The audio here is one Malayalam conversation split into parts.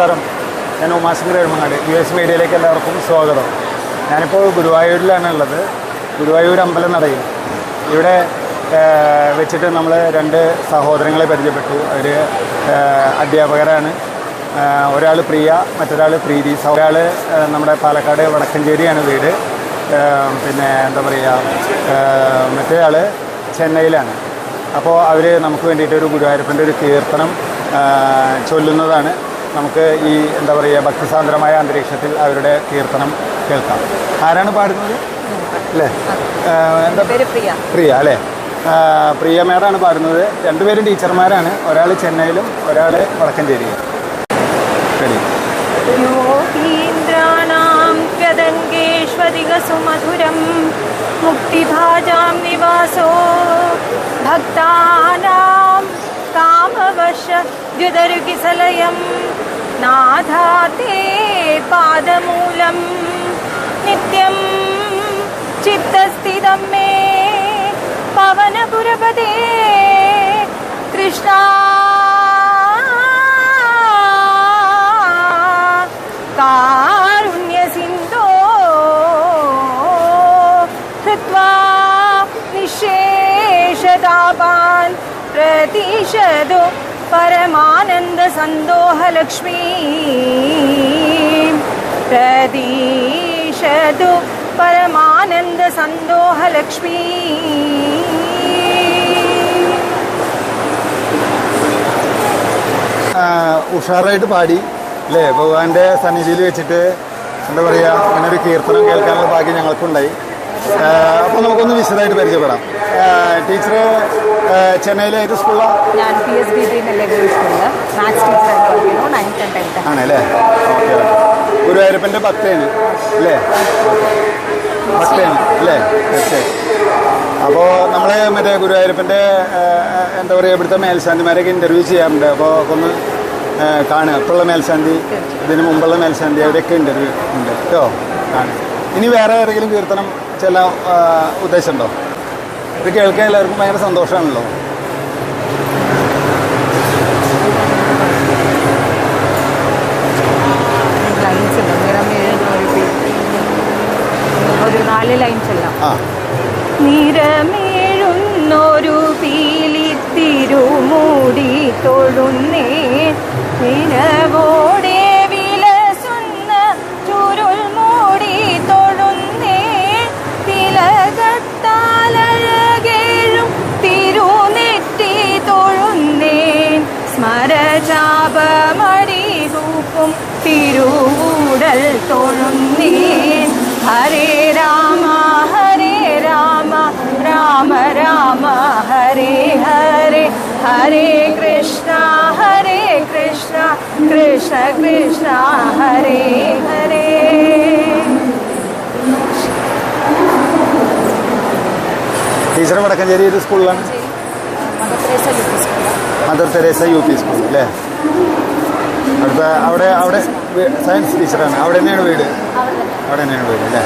നമസ്കാരം. ഞാൻ ഉമാശങ്കർ എഴുമങ്ങാട് യു എസ് മീഡിയയിലേക്ക് എല്ലാവർക്കും സ്വാഗതം. ഞാനിപ്പോൾ ഗുരുവായൂരിലാണ് ഉള്ളത്. ഗുരുവായൂർ അമ്പലം നടയിൽ ഇവിടെ വെച്ചിട്ട് നമ്മൾ രണ്ട് സഹോദരങ്ങളെ പരിചയപ്പെട്ടു. അവർ അധ്യാപകരാണ്. ഒരാൾ പ്രിയ മറ്റൊരാൾ പ്രീതി. ഒരാൾ നമ്മുടെ പാലക്കാട് വടക്കഞ്ചേരിയാണ് വീട്. പിന്നെ എന്താ പറയുക മറ്റേ ആൾ ചെന്നൈയിലാണ്. അപ്പോൾ അവർ നമുക്ക് വേണ്ടിയിട്ട് ഒരു ഗുരുവായൂരപ്പന്റെ ഒരു കീർത്തനം ചൊല്ലുന്നതാണ്. നമുക്ക് ഈ എന്താ പറയുക ഭക്തിസാന്ദ്രമായ അന്തരീക്ഷത്തിൽ അവരുടെ കീർത്തനം കേൾക്കാം. ആരാണ് പാടുന്നത്? അല്ലേ? എന്താ? പ്രിയ. അല്ലേ? പ്രിയ മേഡാണ് പാടുന്നത്. രണ്ടുപേരും ടീച്ചർമാരാണ്. ഒരാൾ ചെന്നൈയിലും ഒരാൾ വടക്കഞ്ചേരി ശരി മുക്തിഭാജാം ഭക്താനാം കാമവശ ദ്വിതരുകിസലയം. ते पादमूलं नित्यं चित्तस्थितं मे पवनपुरपदे कृष्णा। कारुण्यसिन्धो कृत्वा निःशेषतापान् प्रतिशदो परमानन्दसन्दोहलक्ष्मी प्रतीशतु परमानन्दसन्दोहलक्ष्मी ആ, ഉഷാറായിട്ട് പാടി അല്ലേ ഭഗവാന്റെ സന്നിധിയിൽ വെച്ചിട്ട് എന്താ പറയുക അങ്ങനെ ഒരു കീർത്തനം കേൾക്കാനുള്ള ഭാഗ്യം ഞങ്ങൾക്കുണ്ടായി അപ്പോൾ നമുക്കൊന്ന് വിശദമായിട്ട് പരിചയപ്പെടാം. ടീച്ചർ ചെന്നൈയിലെ ഏത് സ്കൂളാണ് ഞാൻ പി എസ് ബി ബി മെല്ലഗറി സ്കൂളിൽ. മാത്സ് ടീച്ചറായിട്ട് നയൻത്ത് ആൻഡ് ടെൻത്ത് ആണല്ലേ? ഓക്കെ. ഗുരുവായൂരപ്പന്റെ ഭക്തയാണ് അല്ലേ? ഭക്തയാണ് അല്ലേ? തീർച്ചയായും. അപ്പോൾ നമ്മൾ മറ്റേ ഗുരുവായൂരപ്പന്റെ എന്താ പറയുക ഇവിടുത്തെ മേൽശാന്തിമാരെയൊക്കെ ഇന്റർവ്യൂ ചെയ്യാറുണ്ട്. അപ്പോൾ ഒന്ന് കാണുക. ഇപ്പോഴുള്ള മേൽശാന്തി ഇതിന് മുമ്പുള്ള മേൽശാന്തി അവരൊക്കെ ഇന്റർവ്യൂ ഉണ്ട്. കേട്ടോ? കാണുക. ഇനി വേറെ ആരെങ്കിലും കീർത്തനം ചില ഉദ്ദേശമുണ്ടോ? ഇത് കേൾക്കാൻ എല്ലാവർക്കും ഭയങ്കര സന്തോഷമാണല്ലോ. ഒരു നാല് ലൈൻസ് എല്ലാം നിറമേഴുന്നൊരു പീലി സ്മരചാപമടി തൂക്കും തിരുവൂടൽ തൊഴുന്നേ ഹരേ രാമ ഹരേ രാമ രാമ രാമ ഹരേ ഹരേ. ഹരേ കൃഷ്ണ ഹരേ കൃഷ്ണ കൃഷ്ണ കൃഷ്ണ ഹരേ ഹരേ. ടീച്ചർ വടക്കഞ്ചേരി സ്കൂളിലാണ്. Mother Teresa U P school അല്ലേ? അടുത്ത അവിടെ അവിടെ സയൻസ് ടീച്ചറാണ്. അവിടെ തന്നെയാണ് വീട്. അവിടെ തന്നെയാണ് വീട് അല്ലേ?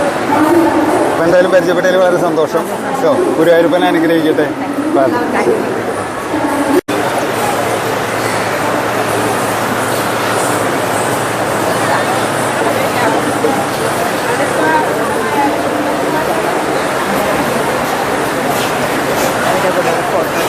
അപ്പം എന്തായാലും പരിചയപ്പെട്ടതിൽ വളരെ സന്തോഷം. കേട്ടോ ഗുരുവായൂരപ്പനെ അനുഗ്രഹിക്കട്ടെ. Thank.